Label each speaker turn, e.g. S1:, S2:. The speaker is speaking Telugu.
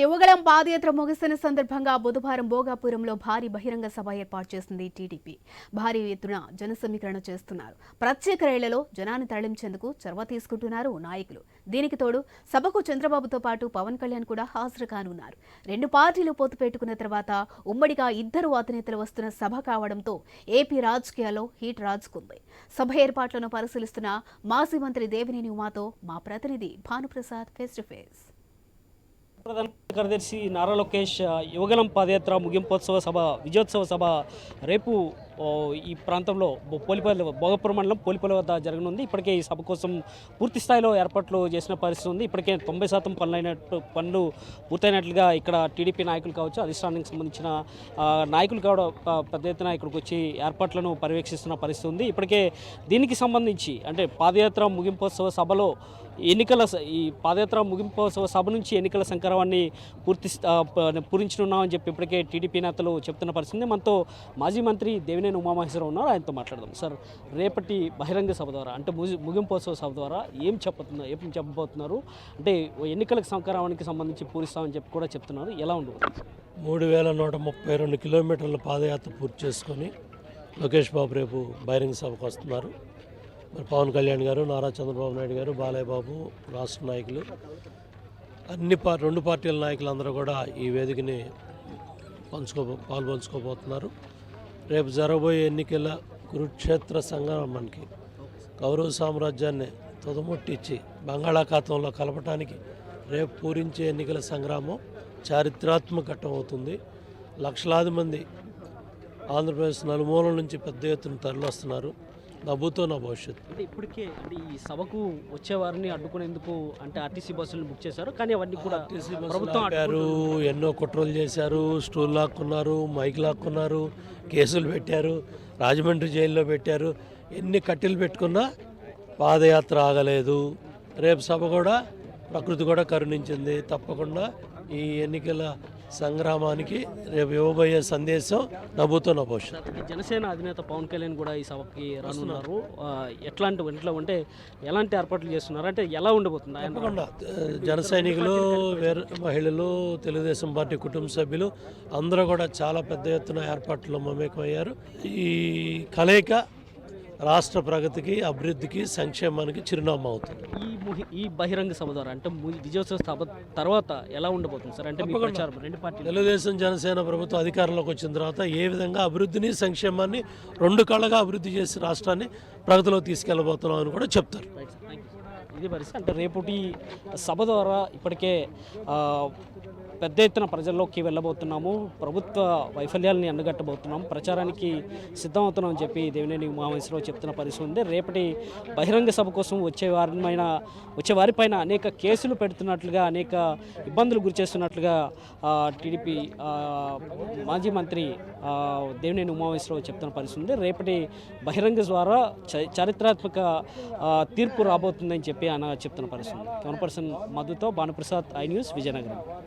S1: యువగళం పాదయాత్ర ముగిసిన సందర్భంగా బుధవారం భోగాపురంలో భారీ బహిరంగ సభ ఏర్పాటు చేసింది టీడీపీ. భారీ ఎత్తున జన సమీకరణ చేస్తున్నారు. ప్రత్యేక రైళ్ళలో జనాన్ని తరలించేందుకు చొరవ తీసుకుంటున్నారు నాయకులు. దీనికి తోడు సభకు చంద్రబాబుతో పాటు పవన్ కళ్యాణ్ కూడా హాజరు కానున్నారు. రెండు పార్టీలు పొత్తు పెట్టుకున్న తర్వాత ఉమ్మడిగా ఇద్దరు అధినేతలు వస్తున్న సభ కావడంతో ఏపీ రాజకీయాల్లో హీట్ రాజుకుంది. సభ ఏర్పాట్లను పరిశీలిస్తున్న మాజీ మంత్రి దేవినేని ఉమాతో మా ప్రతినిధి భానుప్రసాద్ ఫేస్ టు ఫేస్.
S2: ప్రధాన కార్యదర్శి నారా లోకేష్ యువగలం పాదయాత్ర ముగింపోత్సవ సభ విజయోత్సవ సభ రేపు ఈ ప్రాంతంలో పోలిపల్లి భోగపురం మండలం పోలిపల్లి వద్ద జరగనుంది. ఇప్పటికే ఈ సభ కోసం పూర్తి స్థాయిలో ఏర్పాట్లు చేసిన పరిస్థితి ఉంది. ఇప్పటికే తొంభై శాతం పనులైనట్టు పనులు పూర్తయినట్లుగా ఇక్కడ టీడీపీ నాయకులు కావచ్చు అధిష్టానానికి సంబంధించిన నాయకులు కూడా ప- పెద్ద ఎత్తున ఇక్కడికి వచ్చి ఏర్పాట్లను పర్యవేక్షిస్తున్న పరిస్థితి ఉంది. ఇప్పటికే దీనికి సంబంధించి అంటే పాదయాత్ర ముగింపోత్సవ సభలో ఎన్నికల స- ఈ పాదయాత్ర ముగింపు సభ నుంచి ఎన్నికల సంకరాన్ని పూర్తి పూరించనున్నామని చెప్పి ఇప్పటికే టీడీపీ నేతలు చెప్తున్న పరిస్థితి. మనతో మాజీ మంత్రి దేవినేని ఉమామహేశ్వరరావు ఉన్నారు. ఆయనతో మాట్లాడదాం. సార్ రేపటి బహిరంగ సభ ద్వారా అంటే ముగి ముగింపోత్సవ సభ ద్వారా ఏం చెప్పబోతున్నారు ఏం చెప్పబోతున్నారు? అంటే ఎన్నికలకు సంకరానికి సంబంధించి పూరిస్తామని చెప్పి కూడా చెప్తున్నారు. ఎలా ఉండదు
S3: మూడు వేల నూట ముప్పై రెండు కిలోమీటర్ల పాదయాత్ర పూర్తి చేసుకొని లోకేష్ బాబు రేపు బహిరంగ సభకు వస్తున్నారు. మరి పవన్ కళ్యాణ్ గారు నారా చంద్రబాబు నాయుడు గారు బాలయ్య బాబు రాష్ట్ర నాయకులు అన్ని పా రెండు పార్టీల నాయకులందరూ కూడా ఈ వేదికని పంచుకో పాల్పంచుకోబోతున్నారు. రేపు జరగబోయే ఎన్నికల కురుక్షేత్ర సంగ్రామానికి కౌరవ సామ్రాజ్యాన్ని తుదముట్టించి బంగాళాఖాతంలో కలపటానికి రేపు పూరించే ఎన్నికల సంగ్రామం చారిత్రాత్మక ఘట్టం అవుతుంది. లక్షలాది మంది ఆంధ్రప్రదేశ్ నలుమూలల నుంచి పెద్ద ఎత్తున తరలివస్తున్నారు. నవ్వుతో నా భవిష్యత్తు.
S2: అంటే ఇప్పటికే అంటే ఈ సభకు వచ్చే వారిని అడ్డుకునేందుకు అంటే ఆర్టీసీ బస్సులను బుక్ చేశారు. కానీ అవన్నీ కూడా ప్రభుత్వం
S3: ఆపారు ఎన్నో కుట్రలు చేశారు స్టూల్ లాక్కున్నారు మైక్ లాక్కున్నారు కేసులు పెట్టారు రాజమండ్రి జైల్లో పెట్టారు. ఎన్ని కట్టెలు పెట్టుకున్నా పాదయాత్ర ఆగలేదు. రేపు సభ కూడా ప్రకృతి కూడా కరుణించింది. తప్పకుండా ఈ ఎన్నికల సంగ్రామానికి రేపు ఇవ్వబోయే సందేశం నవ్వుతో నా భవిష్యత్తు
S2: జనసేన అధినేత పవన్ కళ్యాణ్ కూడా ఈ సభకి రానున్నారు. ఎట్లాంటి ఎట్లా అంటే ఎలాంటి ఏర్పాట్లు చేస్తున్నారు? అంటే ఎలా ఉండబోతుంది
S3: తప్పకుండా. జన సైనికులు వేరే మహిళలు తెలుగుదేశం పార్టీ కుటుంబ సభ్యులు అందరూ కూడా చాలా పెద్ద ఎత్తున ఏర్పాట్లో మమేకమయ్యారు. ఈ కలయిక రాష్ట్ర ప్రగతికి అభివృద్ధికి సంక్షేమానికి చిరునామా అవుతుంది.
S2: ఈ ఈ బహిరంగ సభ ద్వారా అంటే విజయోత్సవ సభ తర్వాత ఎలా ఉండబోతుంది సార్? అంటే రెండు పార్టీలు.
S3: తెలుగుదేశం జనసేన ప్రభుత్వం అధికారంలోకి వచ్చిన తర్వాత ఏ విధంగా అభివృద్ధిని సంక్షేమాన్ని రెండు కళ్ళగా అభివృద్ధి చేసి రాష్ట్రాన్ని ప్రగతిలో తీసుకెళ్ళబోతున్నాం అని కూడా చెప్తారు.
S2: ఇది పరిస్థితి అంటే రేపటి సభ ద్వారా ఇప్పటికే పెద్ద ఎత్తున ప్రజల్లోకి వెళ్ళబోతున్నాము. ప్రభుత్వ వైఫల్యాలని ఎండగట్టబోతున్నాము ప్రచారానికి సిద్ధమవుతున్నామని చెప్పి దేవినేని ఉమామేశ్వరరావు చెప్తున్న పరిస్థితి ఉంది. రేపటి బహిరంగ సభ కోసం వచ్చే వారిపైన వచ్చే వారిపైన అనేక కేసులు పెడుతున్నట్లుగా అనేక ఇబ్బందులు గురిచేస్తున్నట్లుగా టీడీపీ మాజీ మంత్రి దేవినేని ఉమామేశ్వరరావు చెప్తున్న పరిస్థితి ఉంది. రేపటి బహిరంగ ద్వారా చారిత్రాత్మక తీర్పు రాబోతుందని చెప్పి ఆయన చెప్తున్న పరిస్థితి ఉంది. కెమెరా పర్సన్ మధుతో భానుప్రసాద్ ఐ న్యూస్ విజయనగరం.